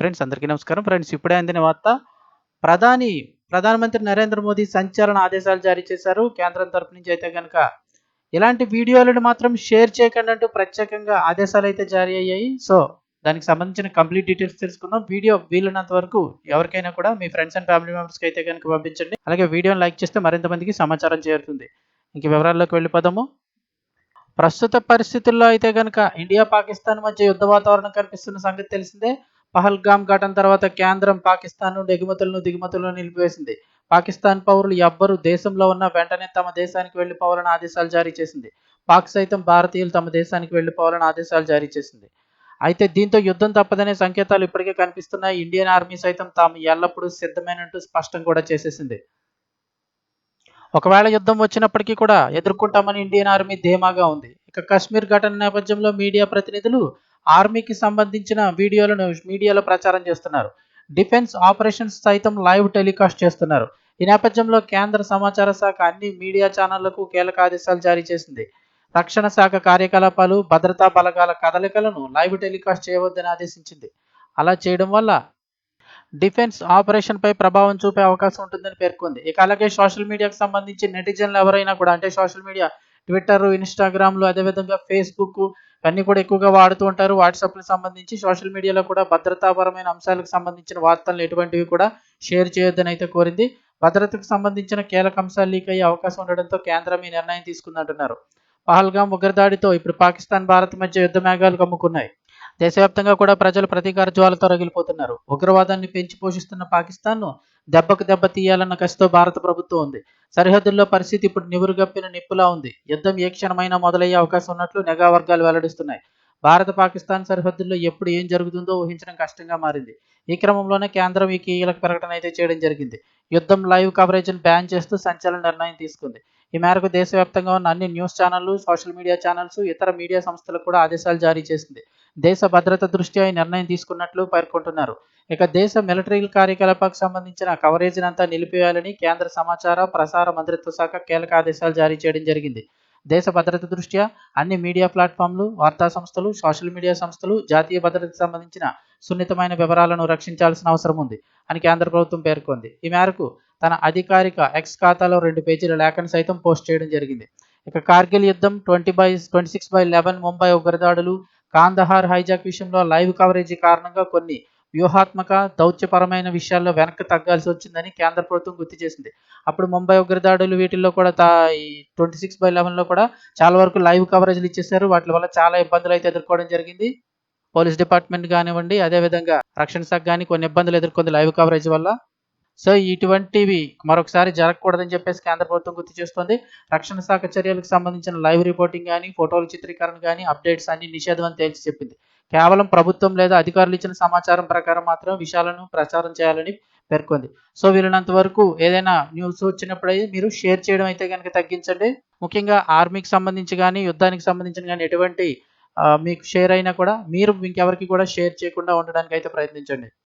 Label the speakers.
Speaker 1: Friends అందరికీ నమస్కారం. Friends ఇప్పుడే అందిన వార్త ప్రధాని ప్రధానమంత్రి నరేంద్ర మోదీ సంచలన ఆదేశాలు జారీ చేశారు. కేంద్రం తరపు నుంచి అయితే కనుక ఇలాంటి వీడియోలను మాత్రం షేర్ చేయకండి అంటూ ప్రత్యేకంగా ఆదేశాలు అయితే జారీ అయ్యాయి. సో దానికి సంబంధించిన కంప్లీట్ డీటెయిల్స్ తెలుసుకుందాం. వీడియో వీలైనంత వరకు ఎవరికైనా కూడా మీ ఫ్రెండ్స్ అండ్ ఫ్యామిలీ మెంబర్స్కి అయితే కనుక పంపించండి. అలాగే వీడియోని లైక్ చేస్తే మరింత మందికి సమాచారం చేరుతుంది. ఇంక వివరాల్లోకి వెళ్ళిపోదాము. ప్రస్తుత పరిస్థితుల్లో అయితే కనుక ఇండియా పాకిస్తాన్ మధ్య యుద్ధ వాతావరణం కనిపిస్తున్న సంగతి తెలిసిందే. పహల్గామ్ ఘటన తర్వాత కేంద్రం పాకిస్తాన్ నుండి ఎగుమతులను దిగుమతులను నిలిపివేసింది. పాకిస్తాన్ పౌరులు ఎవ్వరూ దేశంలో ఉన్న వెంటనే తమ దేశానికి వెళ్ళిపోవాలని ఆదేశాలు జారీ చేసింది. పాక్ సైతం భారతీయులు తమ దేశానికి వెళ్ళిపోవాలని ఆదేశాలు జారీ చేసింది. అయితే దీంతో యుద్ధం తప్పదనే సంకేతాలు ఇప్పటికే కనిపిస్తున్నాయి. ఇండియన్ ఆర్మీ సైతం తాము ఎల్లప్పుడూ సిద్ధమైనట్టు స్పష్టం కూడా చేసేసింది. ఒకవేళ యుద్ధం వచ్చినప్పటికీ కూడా ఎదుర్కొంటామని ఇండియన్ ఆర్మీ ధీమాగా ఉంది. ఇక కశ్మీర్ ఘటన నేపథ్యంలో మీడియా ప్రతినిధులు ఆర్మీకి సంబంధించిన వీడియోలను మీడియాలో ప్రచారం చేస్తున్నారు. డిఫెన్స్ ఆపరేషన్స్ సైతం లైవ్ టెలికాస్ట్ చేస్తున్నారు. ఈ నేపథ్యంలో కేంద్ర సమాచార శాఖ అన్ని మీడియా ఛానళ్ళకు కీలక ఆదేశాలు జారీ చేసింది. రక్షణ శాఖ కార్యకలాపాలు భద్రతా బలగాల కదలికలను లైవ్ టెలికాస్ట్ చేయవద్దని ఆదేశించింది. అలా చేయడం వల్ల డిఫెన్స్ ఆపరేషన్ పై ప్రభావం చూపే అవకాశం ఉంటుందని పేర్కొంది. ఇక అలాగే సోషల్ మీడియాకు సంబంధించి నెటిజన్లు ఎవరైనా కూడా అంటే సోషల్ మీడియా ట్విట్టర్ ఇన్స్టాగ్రామ్లు అదేవిధంగా ఫేస్బుక్ అన్నీ కూడా ఎక్కువగా వాడుతూ ఉంటారు. వాట్సాప్కి సంబంధించి సోషల్ మీడియాలో కూడా భద్రతాపరమైన అంశాలకు సంబంధించిన వార్తలు ఎటువంటివి కూడా షేర్ చేయొద్దని అయితే కోరింది. భద్రతకు సంబంధించిన కీలక అంశాలు లీక్ అయ్యే అవకాశం ఉండడంతో కేంద్రం ఈ నిర్ణయం తీసుకుందంటున్నారు. పహల్గాం ఉగ్రదాడితో ఇప్పుడు పాకిస్తాన్ భారత్ మధ్య యుద్ధ మేఘాలు కమ్ముకున్నాయి. దేశవ్యాప్తంగా కూడా ప్రజలు ప్రతీకార జ్వాలతో రగిలిపోతున్నారు. ఉగ్రవాదాన్ని పెంచి పోషిస్తున్న పాకిస్తాన్ను దెబ్బకు దెబ్బ తీయాలన్న కసితో భారత ప్రభుత్వం ఉంది. సరిహద్దుల్లో పరిస్థితి ఇప్పుడు నివురుగప్పిన నిప్పులా ఉంది. యుద్ధం ఏ క్షణమైనా మొదలయ్యే అవకాశం ఉన్నట్లు నెగా వర్గాలు వెల్లడిస్తున్నాయి. భారత పాకిస్తాన్ సరిహద్దుల్లో ఎప్పుడు ఏం జరుగుతుందో ఊహించడం కష్టంగా మారింది. ఈ క్రమంలోనే కేంద్రం ఈ కీలక ప్రకటన అయితే చేయడం జరిగింది. యుద్ధం లైవ్ కవరేజ్ను బ్యాన్ చేస్తూ సంచలన నిర్ణయం తీసుకుంది. ఈ మేరకు దేశవ్యాప్తంగా ఉన్న అన్ని న్యూస్ ఛానళ్ళు సోషల్ మీడియా ఛానల్స్ ఇతర మీడియా సంస్థలకు కూడా ఆదేశాలు జారీ చేసింది. దేశ భద్రత దృష్ట్యా ఈ నిర్ణయం తీసుకున్నట్లు పేర్కొంటున్నారు. ఇక దేశ మిలిటరీ కార్యకలాపాలకు సంబంధించిన కవరేజీని అంతా నిలిపివేయాలని కేంద్ర సమాచార ప్రసార మంత్రిత్వ శాఖ కీలక ఆదేశాలు జారీ చేయడం జరిగింది. దేశ భద్రత దృష్ట్యా అన్ని మీడియా ప్లాట్ఫామ్లు వార్తా సంస్థలు సోషల్ మీడియా సంస్థలు జాతీయ భద్రతకు సంబంధించిన సున్నితమైన వివరాలను రక్షించాల్సిన అవసరం ఉంది అని కేంద్ర ప్రభుత్వం పేర్కొంది. ఈ మేరకు తన అధికారిక ఎక్స్ ఖాతాలో రెండు పేజీల లేఖను సైతం పోస్ట్ చేయడం జరిగింది. ఇక కార్గిల్ యుద్ధం twenty by twenty six by eleven Mumbai ఉగ్రదాడులు Kandahar hijack విషయంలో లైవ్ కవరేజీ కారణంగా కొన్ని వ్యూహాత్మక దౌత్యపరమైన విషయాల్లో వెనక్కి తగ్గాల్సి వచ్చిందని కేంద్ర ప్రభుత్వం గుర్తు చేసింది. అప్పుడు ముంబై ఉగ్రదాడులు వీటిల్లో కూడా తా ఈ ట్వంటీ సిక్స్ బై లెవెన్లో కూడా చాలా వరకు లైవ్ కవరేజ్లు ఇచ్చేసారు వాటి వల్ల చాలా ఇబ్బందులు అయితే ఎదుర్కోవడం జరిగింది. పోలీస్ డిపార్ట్మెంట్ కానివ్వండి అదేవిధంగా రక్షణ శాఖ కానీ కొన్ని ఇబ్బందులు ఎదుర్కొంది లైవ్ కవరేజ్ వల్ల. సో ఇటువంటివి మరొకసారి జరగకూడదని చెప్పేసి కేంద్ర ప్రభుత్వం గుర్తు చేస్తుంది. రక్షణ శాఖ చర్యలకు సంబంధించిన లైవ్ రిపోర్టింగ్ కానీ ఫోటోల చిత్రీకరణ కానీ అప్డేట్స్ అన్ని నిషేధం అని తేల్చి చెప్పింది. కేవలం ప్రభుత్వం లేదా అధికారులు ఇచ్చిన సమాచారం ప్రకారం మాత్రం విషయాలను ప్రచారం చేయాలని పేర్కొంది. సో వీలైనంత వరకు ఏదైనా న్యూస్ వచ్చినప్పుడు మీరు షేర్ చేయడం అయితే కనుక తగ్గించండి. ముఖ్యంగా ఆర్మీకి సంబంధించి కానీ యుద్ధానికి సంబంధించిన కానీ ఎటువంటి మీకు షేర్ అయినా కూడా మీరు ఇంకెవరికి కూడా షేర్ చేయకుండా ఉండడానికి అయితే ప్రయత్నించండి.